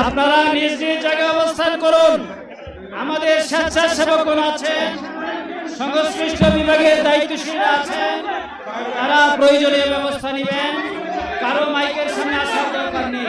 আপনারা নিজ নিজ জায়গায় অবস্থান করুন। আমাদের স্বেচ্ছাসেবকগণ আছেন সংশ্লিষ্ট বিভাগের দায়িত্বশীল আছেন তারা প্রয়োজনীয় ব্যবস্থা নেবেন। কারও মাইকের সামনে আসার দরকার নেই।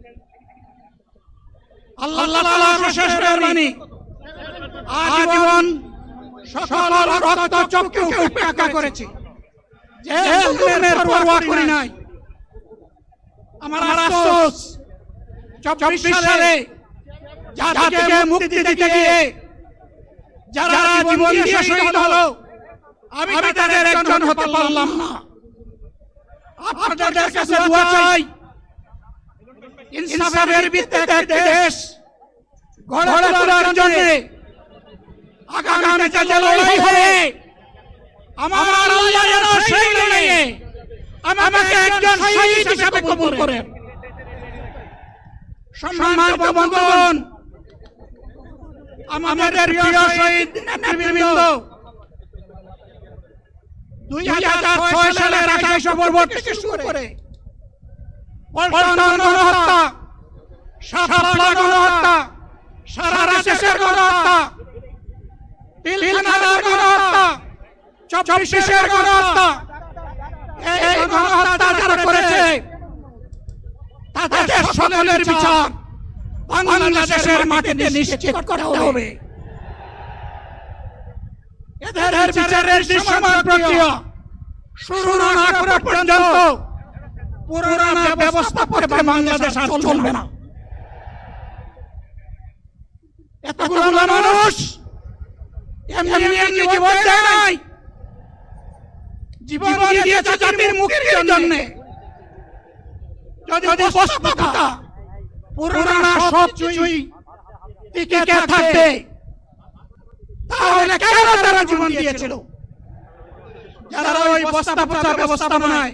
আল্লাহ অশেষ মেহরবানি। আজীবন সকল রক্ত চক্ষু উপেক্ষা করেছি। যে জুলুমের পরোয়া করি নাই। আমার আফসোস চব্বিশ সালে জাতিকে মুক্তি দিতে গিয়ে যারা জীবন দিয়ে শহীদ হলো আমি তাদের একজন হতে পারলাম না। আপনাদের কাছে দোয়া চাই ইনসাফের ভিত্তিতে একটি দেশ গড়ে তোলার জন্য আগামী যে লড়াই হবে আমার আল্লাহ যেন সেই লড়াইয়ে আমাকে একজন শহীদ হিসাবে কবুল করেন। সম্মান বন্ধুগণ আমাদের প্রিয় শহীদ নেতৃবৃন্দ দুই হাজার ছয় সালের আঠাশ থেকে শুরু করে পল্টন গণহত্যা, শাপলা গণহত্যা, সারা দেশের গণহত্যা পিলখানার গণহত্যা, চব্বিশের গণহত্যা, এই গণহত্যা যারা করেছে, তাদের সকলের বিচার বাংলাদেশের মাটিতে নিশ্চিত করতে হবে। এদের বিচারের দৃশ্যমান প্রক্রিয়া শুরু না করা পর্যন্ত পুরানা ব্যবস্থা পরে বাংলাদেশ আর চলবে না। এতগুলো মানুষ এমনি এমনি জীবন দেয় নাই। জীবন দিয়েছে জাতির মুক্তির জন্য। যদি বাস্তবতা পুরানা সব কিছুই টিকে থাকবে। তাহলে কেন তারা জীবন দিয়েছিল? যারা ওই বস্তা পচা ব্যবস্থাপনায়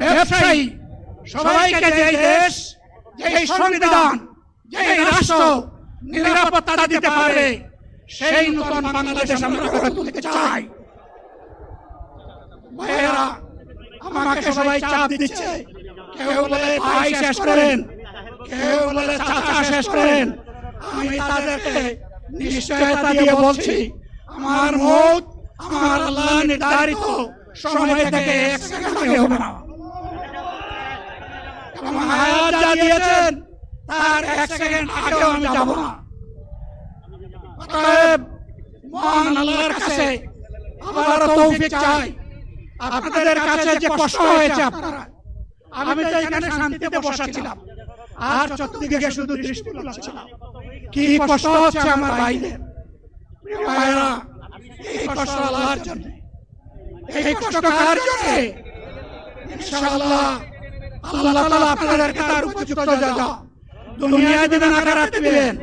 ব্যবসায়ী। সবাইকে যে দেশ যে সংবিধান যে রাষ্ট্র নিরাপত্তা দিতে পারে সেই নতুন বাংলাদেশ আমরা গড়ে তুলতে চাই। ভাইয়েরা আমাকে সবাই চাপ দিচ্ছে। কেউ বলে ভাই শেষ করেন। কেউ বলে চাচা শেষ করেন। আমি তাদেরকে নিশ্চয়তা দিয়ে বলছি। আমার মত আমার আল্লাহ নির্ধারিত। সময় থেকে এক সেকেন্ড আগে হবে না। হায়াত যা দিয়েছেন তার এক সেকেন্ড আগেও আমি যাব না। মহান আল্লাহর কাছে আবার তৌফিক চাই। আপনাদের কাছে যে কষ্ট হয়েছে আপনারা আমি তো এখানে শান্তিতে বসাছিলাম আর চতুর্দিকে শুধু দৃষ্টি ছিলাম কি কষ্ট হচ্ছে আমার ভাইদের? ভাইরা এই কষ্ট আল্লাহর জন্য? এই কষ্ট কার জন্য? ইনশাআল্লাহ আল্লাহ তাআলা আপনাদেরকে তার উপযুক্ত জাযা দুনিয়ায় দিবেন আখিরাতে দিবেন